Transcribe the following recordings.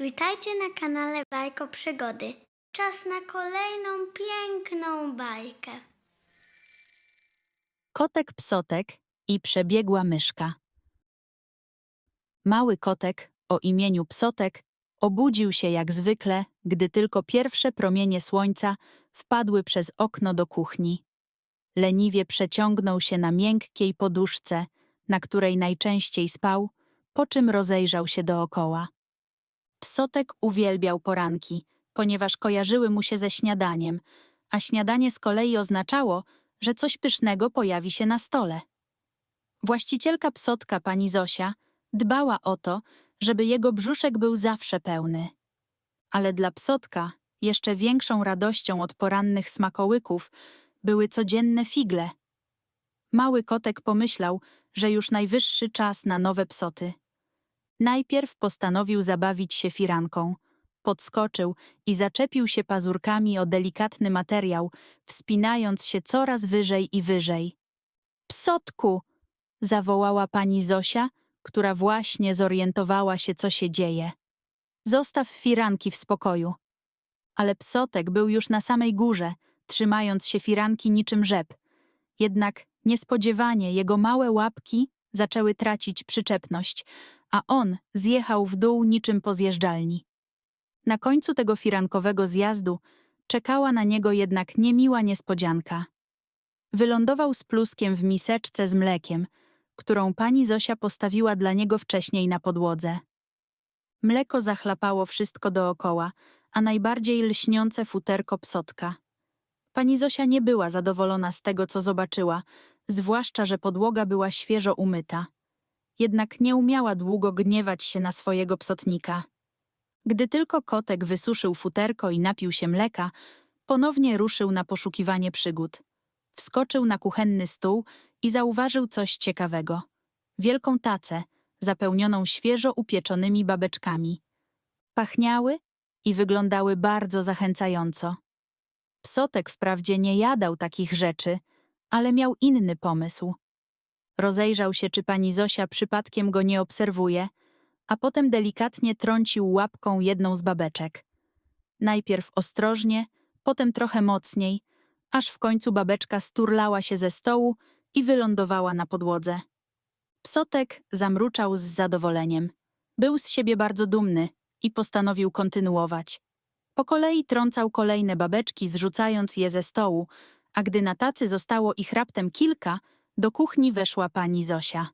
Witajcie na kanale Bajko Przygody. Czas na kolejną piękną bajkę. Kotek psotek i przebiegła myszka. Mały kotek o imieniu Psotek obudził się jak zwykle, gdy tylko pierwsze promienie słońca wpadły przez okno do kuchni. Leniwie przeciągnął się na miękkiej poduszce, na której najczęściej spał, po czym rozejrzał się dookoła. Psotek uwielbiał poranki, ponieważ kojarzyły mu się ze śniadaniem, a śniadanie z kolei oznaczało, że coś pysznego pojawi się na stole. Właścicielka psotka, pani Zosia, dbała o to, żeby jego brzuszek był zawsze pełny. Ale dla psotka jeszcze większą radością od porannych smakołyków były codzienne figle. Mały kotek pomyślał, że już najwyższy czas na nowe psoty. Najpierw postanowił zabawić się firanką. Podskoczył i zaczepił się pazurkami o delikatny materiał, wspinając się coraz wyżej i wyżej. Psotku! zawołała pani Zosia, która właśnie zorientowała się, co się dzieje. Zostaw firanki w spokoju. Ale psotek był już na samej górze, trzymając się firanki niczym rzep. Jednak niespodziewanie jego małe łapki zaczęły tracić przyczepność, a on zjechał w dół niczym po zjeżdżalni. Na końcu tego firankowego zjazdu czekała na niego jednak niemiła niespodzianka. Wylądował z pluskiem w miseczce z mlekiem, którą pani Zosia postawiła dla niego wcześniej na podłodze. Mleko zachlapało wszystko dookoła, a najbardziej lśniące futerko psotka. Pani Zosia nie była zadowolona z tego, co zobaczyła, zwłaszcza, że podłoga była świeżo umyta. Jednak nie umiała długo gniewać się na swojego psotnika. Gdy tylko kotek wysuszył futerko i napił się mleka, ponownie ruszył na poszukiwanie przygód. Wskoczył na kuchenny stół i zauważył coś ciekawego. Wielką tacę, zapełnioną świeżo upieczonymi babeczkami. Pachniały i wyglądały bardzo zachęcająco. Psotek wprawdzie nie jadał takich rzeczy, ale miał inny pomysł. Rozejrzał się, czy pani Zosia przypadkiem go nie obserwuje, a potem delikatnie trącił łapką jedną z babeczek. Najpierw ostrożnie, potem trochę mocniej, aż w końcu babeczka sturlała się ze stołu i wylądowała na podłodze. Psotek zamruczał z zadowoleniem. Był z siebie bardzo dumny i postanowił kontynuować. Po kolei trącał kolejne babeczki, zrzucając je ze stołu, a gdy na tacy zostało ich raptem kilka, do kuchni weszła pani Zosia.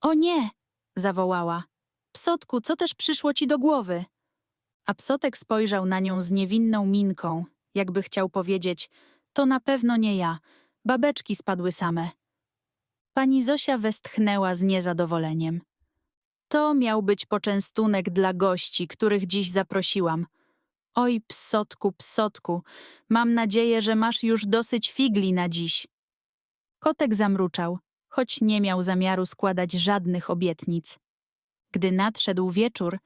O nie! zawołała. Psotku, co też przyszło ci do głowy? A psotek spojrzał na nią z niewinną minką, jakby chciał powiedzieć: To na pewno nie ja, babeczki spadły same. Pani Zosia westchnęła z niezadowoleniem. To miał być poczęstunek dla gości, których dziś zaprosiłam. Oj, psotku, psotku, mam nadzieję, że masz już dosyć figli na dziś. Kotek zamruczał, choć nie miał zamiaru składać żadnych obietnic. Gdy nadszedł wieczór,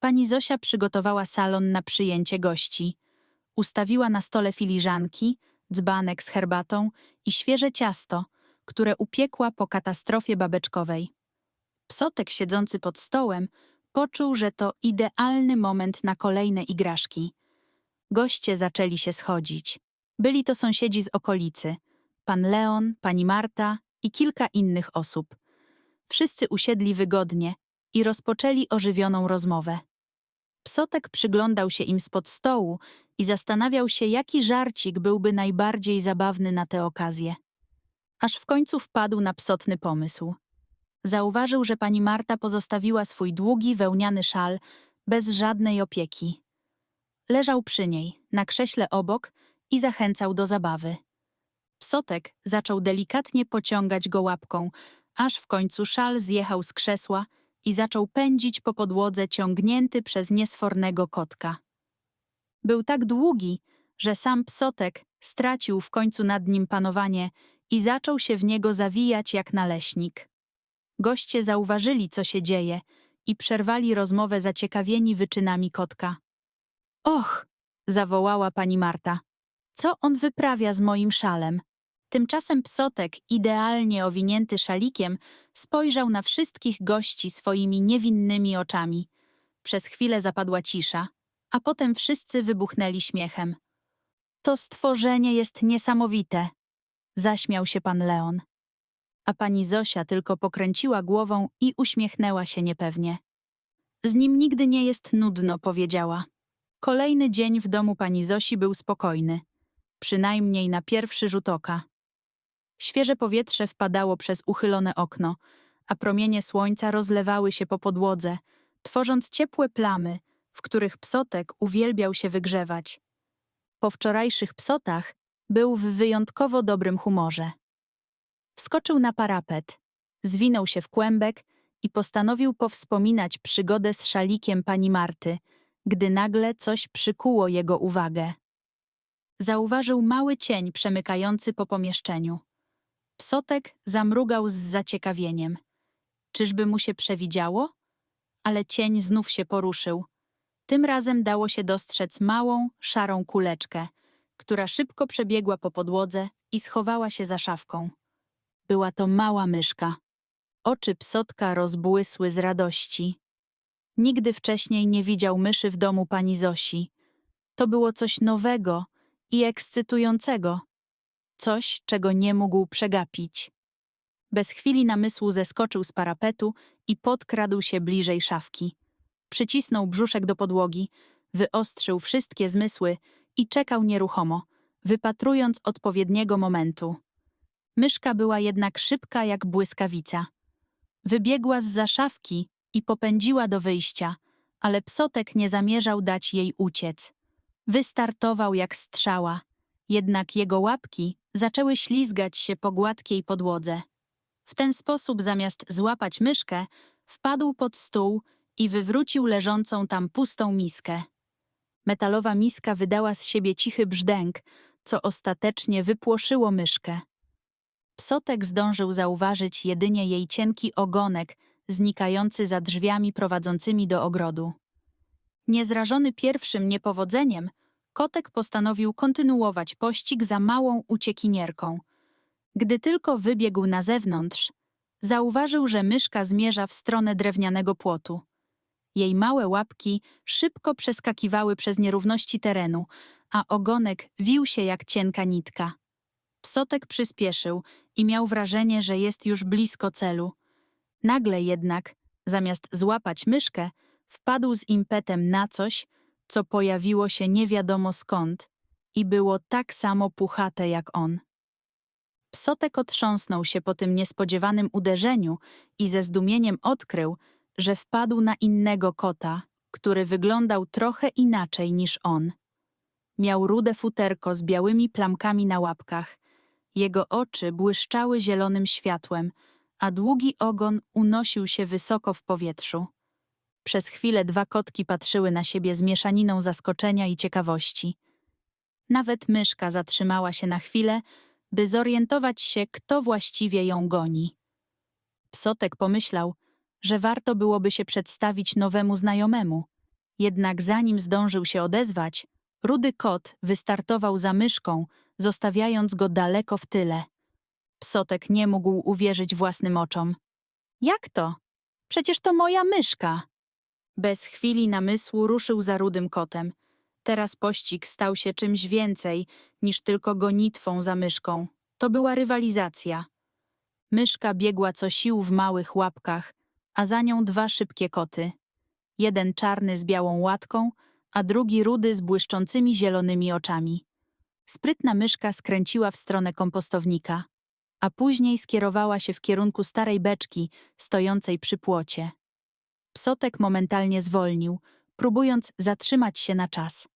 pani Zosia przygotowała salon na przyjęcie gości. Ustawiła na stole filiżanki, dzbanek z herbatą i świeże ciasto, które upiekła po katastrofie babeczkowej. Psotek siedzący pod stołem poczuł, że to idealny moment na kolejne igraszki. Goście zaczęli się schodzić. Byli to sąsiedzi z okolicy, pan Leon, pani Marta i kilka innych osób. Wszyscy usiedli wygodnie i rozpoczęli ożywioną rozmowę. Psotek przyglądał się im spod stołu i zastanawiał się, jaki żarcik byłby najbardziej zabawny na tę okazję. Aż w końcu wpadł na psotny pomysł. Zauważył, że pani Marta pozostawiła swój długi, wełniany szal bez żadnej opieki. Leżał przy niej, na krześle obok i zachęcał do zabawy. Psotek zaczął delikatnie pociągać go łapką, aż w końcu szal zjechał z krzesła i zaczął pędzić po podłodze ciągnięty przez niesfornego kotka. Był tak długi, że sam psotek stracił w końcu nad nim panowanie i zaczął się w niego zawijać jak naleśnik. Goście zauważyli, co się dzieje i przerwali rozmowę zaciekawieni wyczynami kotka. Och, zawołała pani Marta. Co on wyprawia z moim szalem? Tymczasem psotek, idealnie owinięty szalikiem, spojrzał na wszystkich gości swoimi niewinnymi oczami. Przez chwilę zapadła cisza, a potem wszyscy wybuchnęli śmiechem. To stworzenie jest niesamowite, zaśmiał się pan Leon. A pani Zosia tylko pokręciła głową i uśmiechnęła się niepewnie. Z nim nigdy nie jest nudno, powiedziała. Kolejny dzień w domu pani Zosi był spokojny, przynajmniej na pierwszy rzut oka. Świeże powietrze wpadało przez uchylone okno, a promienie słońca rozlewały się po podłodze, tworząc ciepłe plamy, w których psotek uwielbiał się wygrzewać. Po wczorajszych psotach był w wyjątkowo dobrym humorze. Wskoczył na parapet, zwinął się w kłębek i postanowił powspominać przygodę z szalikiem pani Marty, gdy nagle coś przykuło jego uwagę. Zauważył mały cień przemykający po pomieszczeniu. Psotek zamrugał z zaciekawieniem. Czyżby mu się przewidziało? Ale cień znów się poruszył. Tym razem dało się dostrzec małą, szarą kuleczkę, która szybko przebiegła po podłodze i schowała się za szafką. Była to mała myszka. Oczy psotka rozbłysły z radości. Nigdy wcześniej nie widział myszy w domu pani Zosi. To było coś nowego i ekscytującego. Coś, czego nie mógł przegapić. Bez chwili namysłu zeskoczył z parapetu i podkradł się bliżej szafki. Przycisnął brzuszek do podłogi, wyostrzył wszystkie zmysły i czekał nieruchomo, wypatrując odpowiedniego momentu. Myszka była jednak szybka jak błyskawica. Wybiegła z za szafki i popędziła do wyjścia, ale psotek nie zamierzał dać jej uciec. Wystartował jak strzała, jednak jego łapki zaczęły ślizgać się po gładkiej podłodze. W ten sposób zamiast złapać myszkę, wpadł pod stół i wywrócił leżącą tam pustą miskę. Metalowa miska wydała z siebie cichy brzdęk, co ostatecznie wypłoszyło myszkę. Psotek zdążył zauważyć jedynie jej cienki ogonek znikający za drzwiami prowadzącymi do ogrodu. Niezrażony pierwszym niepowodzeniem, kotek postanowił kontynuować pościg za małą uciekinierką. Gdy tylko wybiegł na zewnątrz, zauważył, że myszka zmierza w stronę drewnianego płotu. Jej małe łapki szybko przeskakiwały przez nierówności terenu, a ogonek wił się jak cienka nitka. Psotek przyspieszył i miał wrażenie, że jest już blisko celu. Nagle jednak, zamiast złapać myszkę, wpadł z impetem na coś, co pojawiło się nie wiadomo skąd i było tak samo puchate jak on. Psotek otrząsnął się po tym niespodziewanym uderzeniu i ze zdumieniem odkrył, że wpadł na innego kota, który wyglądał trochę inaczej niż on. Miał rude futerko z białymi plamkami na łapkach. Jego oczy błyszczały zielonym światłem, a długi ogon unosił się wysoko w powietrzu. Przez chwilę dwa kotki patrzyły na siebie z mieszaniną zaskoczenia i ciekawości. Nawet myszka zatrzymała się na chwilę, by zorientować się, kto właściwie ją goni. Psotek pomyślał, że warto byłoby się przedstawić nowemu znajomemu. Jednak zanim zdążył się odezwać, rudy kot wystartował za myszką, zostawiając go daleko w tyle. Psotek nie mógł uwierzyć własnym oczom. Jak to? Przecież to moja myszka! Bez chwili namysłu ruszył za rudym kotem. Teraz pościg stał się czymś więcej niż tylko gonitwą za myszką. To była rywalizacja. Myszka biegła co sił w małych łapkach, a za nią dwa szybkie koty. Jeden czarny z białą łatką, a drugi rudy z błyszczącymi zielonymi oczami. Sprytna myszka skręciła w stronę kompostownika, a później skierowała się w kierunku starej beczki stojącej przy płocie. Psotek momentalnie zwolnił, próbując zatrzymać się na czas.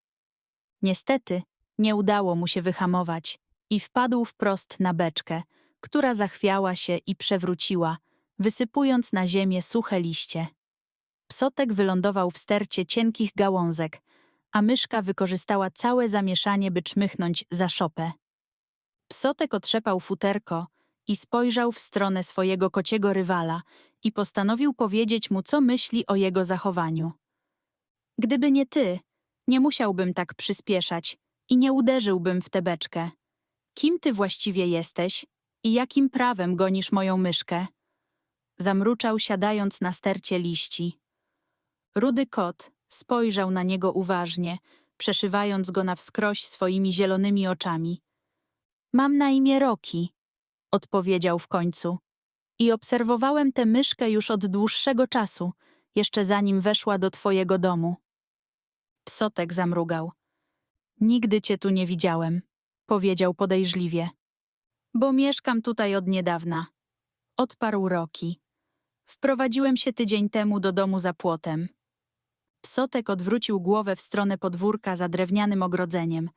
Niestety, nie udało mu się wyhamować i wpadł wprost na beczkę, która zachwiała się i przewróciła, wysypując na ziemię suche liście. Psotek wylądował w stercie cienkich gałązek, a myszka wykorzystała całe zamieszanie, by czmychnąć za szopę. Psotek otrzepał futerko i spojrzał w stronę swojego kociego rywala i postanowił powiedzieć mu, co myśli o jego zachowaniu. Gdyby nie ty, nie musiałbym tak przyspieszać i nie uderzyłbym w tę beczkę. Kim ty właściwie jesteś i jakim prawem gonisz moją myszkę? Zamruczał, siadając na stercie liści. Rudy kot spojrzał na niego uważnie, przeszywając go na wskroś swoimi zielonymi oczami. Mam na imię Roki, odpowiedział w końcu. I obserwowałem tę myszkę już od dłuższego czasu, jeszcze zanim weszła do twojego domu. Psotek zamrugał. Nigdy cię tu nie widziałem, powiedział podejrzliwie. Bo mieszkam tutaj od niedawna. Odparł Roki. Wprowadziłem się tydzień temu do domu za płotem. Psotek odwrócił głowę w stronę podwórka za drewnianym ogrodzeniem.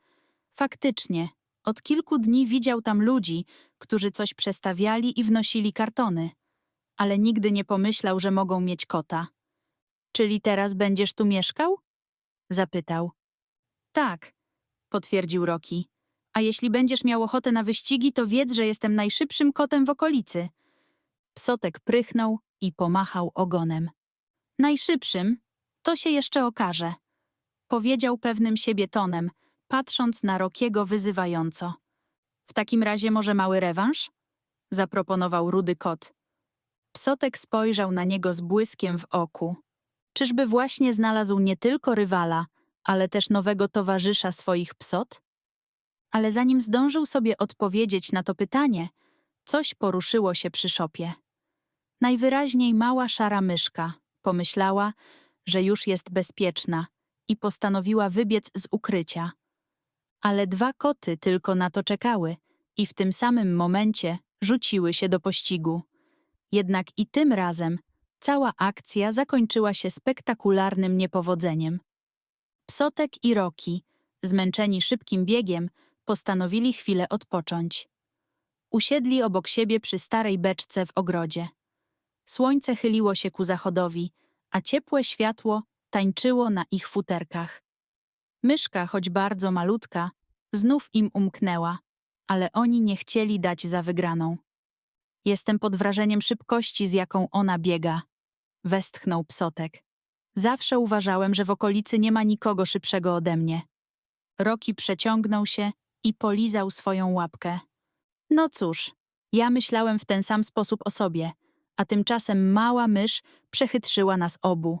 Faktycznie, od kilku dni widział tam ludzi, którzy coś przestawiali i wnosili kartony, ale nigdy nie pomyślał, że mogą mieć kota. Czyli teraz będziesz tu mieszkał? Zapytał. Tak, potwierdził Roki. A jeśli będziesz miał ochotę na wyścigi, to wiedz, że jestem najszybszym kotem w okolicy. Psotek prychnął i pomachał ogonem. Najszybszym? To się jeszcze okaże. Powiedział pewnym siebie tonem, patrząc na Rokiego wyzywająco. W takim razie może mały rewanż? Zaproponował rudy kot. Psotek spojrzał na niego z błyskiem w oku. Czyżby właśnie znalazł nie tylko rywala, ale też nowego towarzysza swoich psot? Ale zanim zdążył sobie odpowiedzieć na to pytanie, coś poruszyło się przy szopie. Najwyraźniej mała szara myszka pomyślała, że już jest bezpieczna i postanowiła wybiec z ukrycia. Ale dwa koty tylko na to czekały i w tym samym momencie rzuciły się do pościgu. Jednak i tym razem cała akcja zakończyła się spektakularnym niepowodzeniem. Psotek i Roki, zmęczeni szybkim biegiem, postanowili chwilę odpocząć. Usiedli obok siebie przy starej beczce w ogrodzie. Słońce chyliło się ku zachodowi, a ciepłe światło tańczyło na ich futerkach. Myszka, choć bardzo malutka, znów im umknęła, ale oni nie chcieli dać za wygraną. Jestem pod wrażeniem szybkości, z jaką ona biega, westchnął psotek. Zawsze uważałem, że w okolicy nie ma nikogo szybszego ode mnie. Roki przeciągnął się i polizał swoją łapkę. No cóż, ja myślałem w ten sam sposób o sobie, a tymczasem mała mysz przechytrzyła nas obu.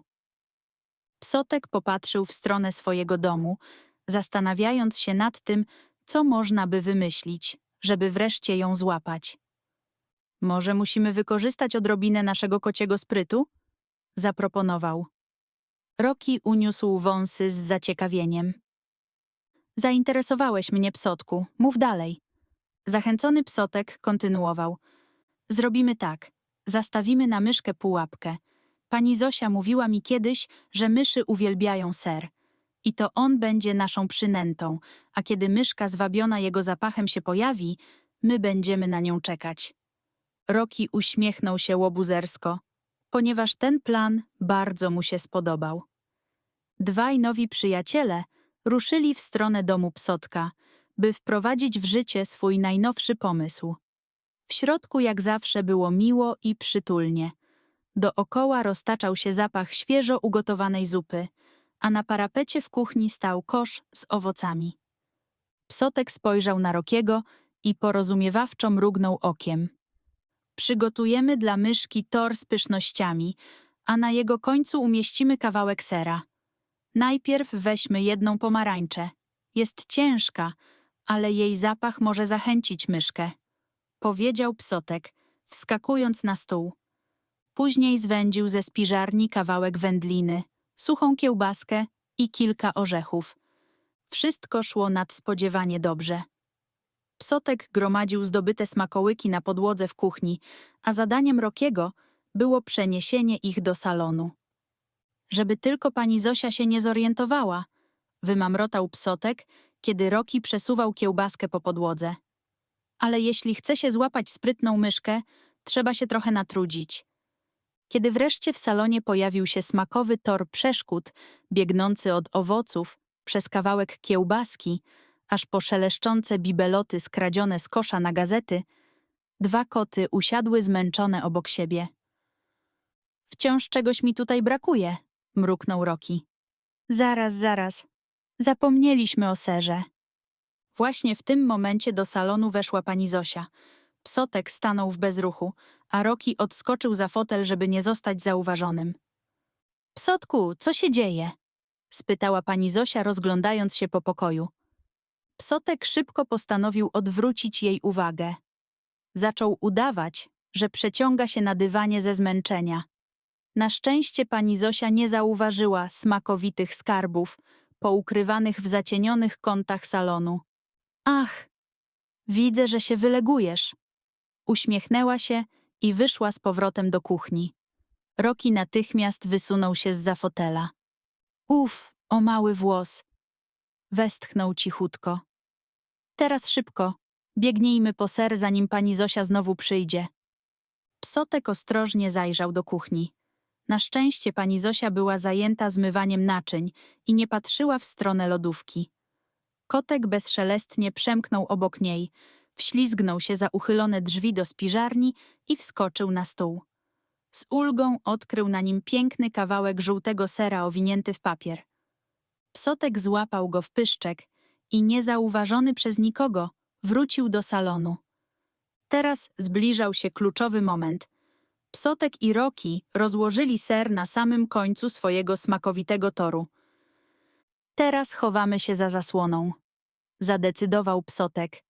Psotek popatrzył w stronę swojego domu, zastanawiając się nad tym, co można by wymyślić, żeby wreszcie ją złapać. Może musimy wykorzystać odrobinę naszego kociego sprytu? Zaproponował. Roki uniósł wąsy z zaciekawieniem. Zainteresowałeś mnie, psotku. Mów dalej. Zachęcony psotek kontynuował. Zrobimy tak. Zastawimy na myszkę pułapkę. Pani Zosia mówiła mi kiedyś, że myszy uwielbiają ser. I to on będzie naszą przynętą, a kiedy myszka zwabiona jego zapachem się pojawi, my będziemy na nią czekać. Roki uśmiechnął się łobuzersko, ponieważ ten plan bardzo mu się spodobał. Dwaj nowi przyjaciele ruszyli w stronę domu psotka, by wprowadzić w życie swój najnowszy pomysł. W środku jak zawsze było miło i przytulnie. Dookoła roztaczał się zapach świeżo ugotowanej zupy, a na parapecie w kuchni stał kosz z owocami. Psotek spojrzał na Rokiego i porozumiewawczo mrugnął okiem. Przygotujemy dla myszki tor z pysznościami, a na jego końcu umieścimy kawałek sera. Najpierw weźmy jedną pomarańczę. Jest ciężka, ale jej zapach może zachęcić myszkę. Powiedział psotek, wskakując na stół. Później zwędził ze spiżarni kawałek wędliny, suchą kiełbaskę i kilka orzechów. Wszystko szło nadspodziewanie dobrze. Psotek gromadził zdobyte smakołyki na podłodze w kuchni, a zadaniem Rokiego było przeniesienie ich do salonu. Żeby tylko pani Zosia się nie zorientowała, wymamrotał psotek, kiedy Roki przesuwał kiełbaskę po podłodze. Ale jeśli chce się złapać sprytną myszkę, trzeba się trochę natrudzić. Kiedy wreszcie w salonie pojawił się smakowy tor przeszkód, biegnący od owoców, przez kawałek kiełbaski, aż po szeleszczące bibeloty skradzione z kosza na gazety, dwa koty usiadły zmęczone obok siebie. Wciąż czegoś mi tutaj brakuje, mruknął Roki. Zaraz, zaraz. Zapomnieliśmy o serze. Właśnie w tym momencie do salonu weszła pani Zosia. Psotek stanął w bezruchu, a Roki odskoczył za fotel, żeby nie zostać zauważonym. Psotku, co się dzieje? spytała pani Zosia, rozglądając się po pokoju. Psotek szybko postanowił odwrócić jej uwagę. Zaczął udawać, że przeciąga się na dywanie ze zmęczenia. Na szczęście pani Zosia nie zauważyła smakowitych skarbów, poukrywanych w zacienionych kątach salonu. Ach, widzę, że się wylegujesz. Uśmiechnęła się i wyszła z powrotem do kuchni. Roki natychmiast wysunął się z za fotela. Uf, o mały włos. Westchnął cichutko. Teraz szybko. Biegnijmy po ser, zanim pani Zosia znowu przyjdzie. Psotek ostrożnie zajrzał do kuchni. Na szczęście pani Zosia była zajęta zmywaniem naczyń i nie patrzyła w stronę lodówki. Kotek bezszelestnie przemknął obok niej, wślizgnął się za uchylone drzwi do spiżarni i wskoczył na stół. Z ulgą odkrył na nim piękny kawałek żółtego sera owinięty w papier. Psotek złapał go w pyszczek i niezauważony przez nikogo wrócił do salonu. Teraz zbliżał się kluczowy moment. Psotek i Roki rozłożyli ser na samym końcu swojego smakowitego toru. Teraz chowamy się za zasłoną, zadecydował Psotek.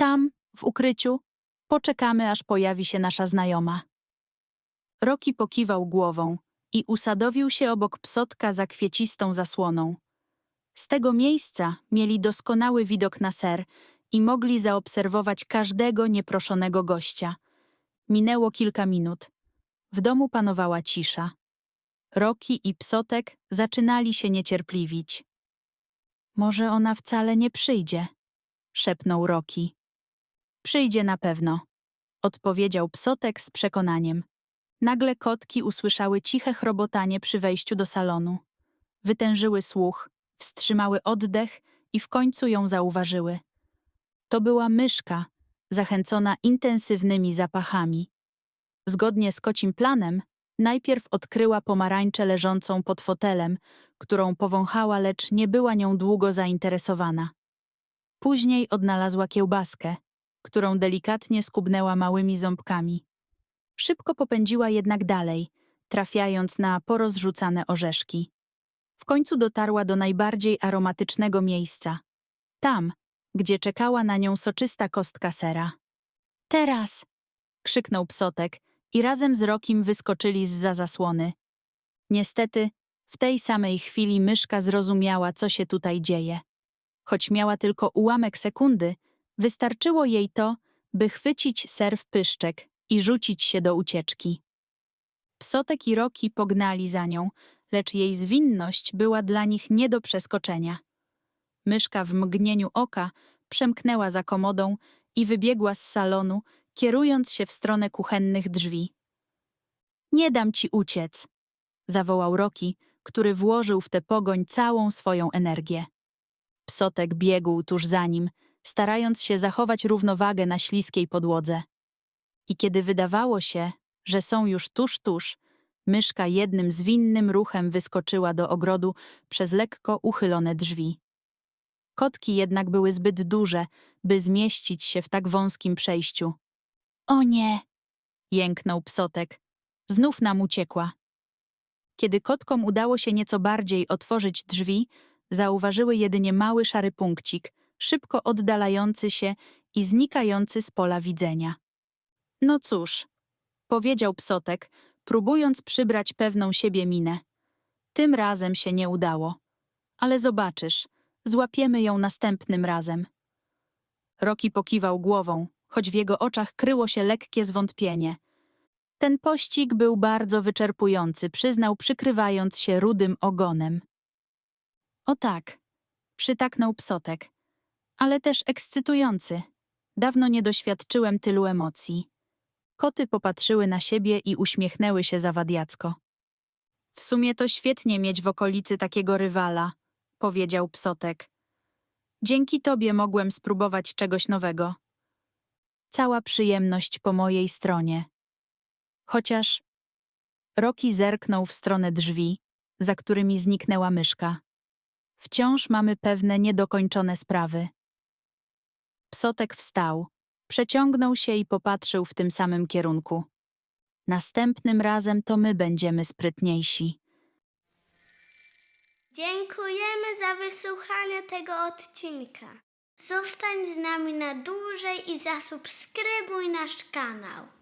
Tam, w ukryciu, poczekamy, aż pojawi się nasza znajoma. Roki pokiwał głową i usadowił się obok psotka za kwiecistą zasłoną. Z tego miejsca mieli doskonały widok na ser i mogli zaobserwować każdego nieproszonego gościa. Minęło kilka minut. W domu panowała cisza. Roki i psotek zaczynali się niecierpliwić. Może ona wcale nie przyjdzie, szepnął Roki. Przyjdzie na pewno, odpowiedział psotek z przekonaniem. Nagle kotki usłyszały ciche chrobotanie przy wejściu do salonu. Wytężyły słuch, wstrzymały oddech i w końcu ją zauważyły. To była myszka, zachęcona intensywnymi zapachami. Zgodnie z kocim planem, najpierw odkryła pomarańczę leżącą pod fotelem, którą powąchała, lecz nie była nią długo zainteresowana. Później odnalazła kiełbaskę, którą delikatnie skubnęła małymi ząbkami. Szybko popędziła jednak dalej, trafiając na porozrzucane orzeszki. W końcu dotarła do najbardziej aromatycznego miejsca. Tam, gdzie czekała na nią soczysta kostka sera. Teraz! krzyknął psotek i razem z Rokim wyskoczyli z za zasłony. Niestety, w tej samej chwili myszka zrozumiała, co się tutaj dzieje. Choć miała tylko ułamek sekundy, wystarczyło jej to, by chwycić ser w pyszczek i rzucić się do ucieczki. Psotek i Roki pognali za nią, lecz jej zwinność była dla nich nie do przeskoczenia. Myszka w mgnieniu oka przemknęła za komodą i wybiegła z salonu, kierując się w stronę kuchennych drzwi. Nie dam ci uciec, zawołał Roki, który włożył w tę pogoń całą swoją energię. Psotek biegł tuż za nim, starając się zachować równowagę na śliskiej podłodze. I kiedy wydawało się, że są już tuż, tuż, myszka jednym zwinnym ruchem wyskoczyła do ogrodu przez lekko uchylone drzwi. Kotki jednak były zbyt duże, by zmieścić się w tak wąskim przejściu. O nie! jęknął psotek. Znów nam uciekła. Kiedy kotkom udało się nieco bardziej otworzyć drzwi, zauważyły jedynie mały szary punkcik, szybko oddalający się i znikający z pola widzenia. No cóż, powiedział psotek, próbując przybrać pewną siebie minę. Tym razem się nie udało. Ale zobaczysz, złapiemy ją następnym razem. Roki pokiwał głową, choć w jego oczach kryło się lekkie zwątpienie. Ten pościg był bardzo wyczerpujący, przyznał, przykrywając się rudym ogonem. O tak, przytaknął psotek, ale też ekscytujący. Dawno nie doświadczyłem tylu emocji. Koty popatrzyły na siebie i uśmiechnęły się zawadiacko. W sumie to świetnie mieć w okolicy takiego rywala, powiedział psotek. Dzięki tobie mogłem spróbować czegoś nowego. Cała przyjemność po mojej stronie. Chociaż Roki zerknął w stronę drzwi, za którymi zniknęła myszka. Wciąż mamy pewne niedokończone sprawy. Psotek wstał, przeciągnął się i popatrzył w tym samym kierunku. Następnym razem to my będziemy sprytniejsi. Dziękujemy za wysłuchanie tego odcinka. Zostań z nami na dłużej i zasubskrybuj nasz kanał.